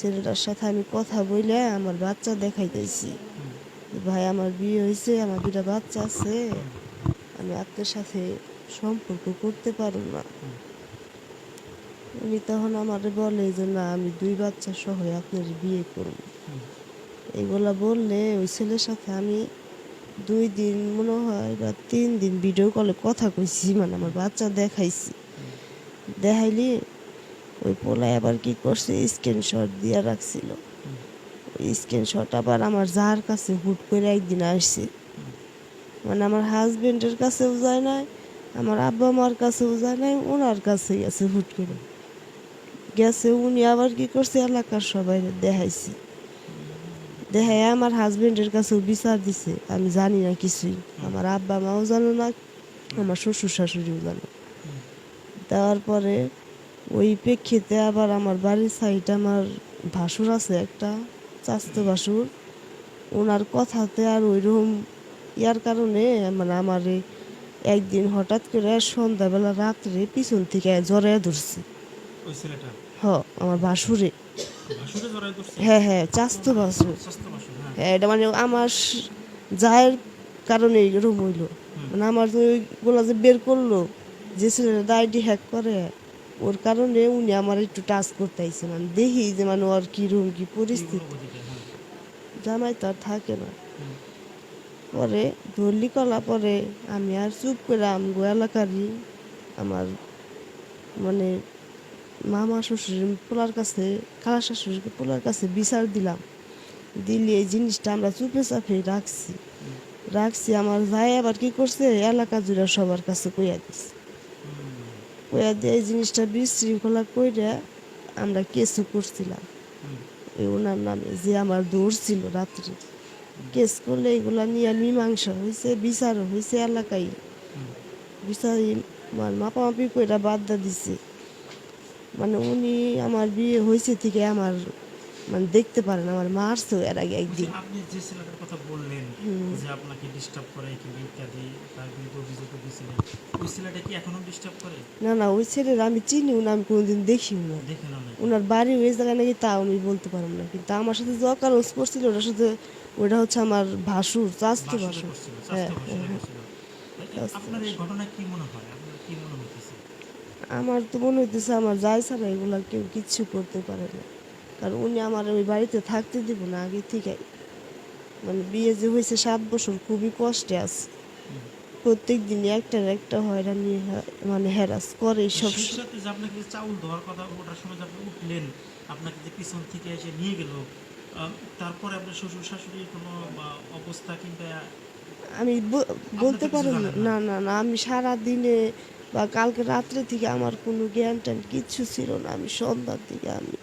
ছেলেটার সাথে আমি কথা বলে আমার বাচ্চা দেখাইতেছি। ভাই, আমার বিয়ে হয়েছে আমার দুটা বাচ্চা আছে। আমি আপনার সাথে সম্পর্ক করতে পারব না। উনি তখন আমারে বলে যে, না, আমি দুই বাচ্চা সহ আপনার বিয়ে করব। এগুলা বললে ওই ছেলের সাথে আমি দুই দিন, মনে হয় বা তিন দিন ভিডিও কলে কথা কইছি মানে আমার বাচ্চা দেখাইছি। দেখাইলি ওই পোলায় আবার কি করছে? স্ক্রিনশট দিয়ে রাখছিল। ওই স্ক্রিনশট আবার আমার যার কাছে হুট করে একদিন আসছে। মানে আমার হাজবেন্ডের কাছেও যায় নাই, আমার আব্বা মার কাছেও যায় নাই, ওনার কাছেই আছে হুট করে। গেছে, উনি আবার কি করছে? এলাকার সবাই দেখাইছে। দেখাই আমার হাজবেন্ডের কাছেও বিচার দিছে। আমি জানি না কিছুই। আমার আব্বা মাও জানো না, আমার শ্বশুর শাশুড়িও জানো। দেওয়ার পরে ওই প্রেক্ষিতে আবার আমার বাড়ির সাইডে আমার ভাসুর আছে একটা চাস্তো ভাসুর। ওনার কথাতে আর ওইরকম ইয়ার কারণে মানে আমার একদিন হঠাৎ করে সন্ধ্যাবেলা রাত্রে পিছন থেকে জড়াইয়া ধরছে। হ আমার ভাসুরে। হ্যাঁ হ্যাঁ চাস্তো ভাসুর। হ্যাঁ। হ্যাঁ এটা মানে আমার যায়ের কারণে এরকম হইল। মানে আমার ওইগুলো যে বের করল যে ছেলেটা আইডি হ্যাক করে ওর কারণে উনি আমার একটু টাচ করতে আইছে মানে দেখি যে মানে ওর কীরকম কি পরিস্থিতি। জামাই তো আর থাকে না। পরে ধরলি কলা পরে আমি আর চুপ করে আমগো এলাকারই আমার মানে মামা শ্বশুর পোলার কাছে, খালা শাশুড়িকে পোলার কাছে বিচার দিলাম। দিলে এই জিনিসটা আমরা চুপে চাপে রাখছি। রাখছি, আমার ভাই আবার কি করছে? এলাকা জুড়ে সবার কাছে কইয়া দিয়ে এই জিনিসটা বিশৃঙ্খলা কইরা আমরা কেসও করছিলাম। এই ওনার নামে যে আমার দৌড় ছিল রাত্রে। কেস করলে এগুলা নিয়ে মীমাংসা হয়েছে বিচার হয়েছে এলাকায়। বিচার আমার মাপামাপি কইরা বাদ দিছে। মানে উনি আমার বিয়ে হয়েছে থেকে আমার মানে দেখতে পারেন আমার মারছেও এর আগে একদিন। আপনি যে ছেলেটার কথা বললেন যে আপনাকে ডিস্টার্ব করে কিংবা ইত্যাদি তার বিরুদ্ধে অভিযোগ দিয়েছিলেন ওই ছেলেটা কি এখনও ডিস্টার্ব করে? না না ওই ছেলের আমি চিনিও না আমি কোনোদিন দেখিও না দেখে না ওনার বাড়ি ওই জায়গায় নাকি তা আমি বলতে পারব না কিন্তু আমার সাথে যে অকারণ করছিল ওটার সাথে ওটা হচ্ছে আমার ভাসুর বাসরে ভাসুর। হ্যাঁ স্বাস্থ্য বাসরে করছিল। আপনার এই ঘটনা কি মনে হয়? আপনার কি মনে হইতেছে? আমার তো মনে হইতেছে আমার যাই ছাড়া এগুলা কেউ কিচ্ছু করতে পারে না। কারণ উনি আমার ওই বাড়িতে থাকতে দিব না আগে থেকে। মানে বিয়ে যে হয়েছে সাত বছর খুবই কষ্টে আছে। প্রত্যেক দিন একটার একটা হয়রানি হয়- মানে হ্যারাস করে সব আপনাকে চাউল দেওয়ার কথা ওঠার সময় আপনি উঠলেন আপনাকে যে পিছন থেকে এসে নিয়ে গেল তারপরে আপনার শ্বশুর শাশুড়ির কোনো অবস্থা কিংবা আমি বলতে না না না না আমি সারা দিনে বা কালকে রাত্রে থেকে আমার কোনো জ্ঞান ট্যান কিচ্ছু ছিল না। আমি সন্ধ্যার দিকে আমি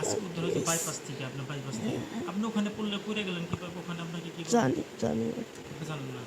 আজকে ধরো হয়েছে বাইপাস থেকে আপনার বাইপাস থেকে। আপনি ওখানে পড়লে পড়ে গেলেন কীভাবে? ওখানে আপনাকে কি জানি জানি জানেন না।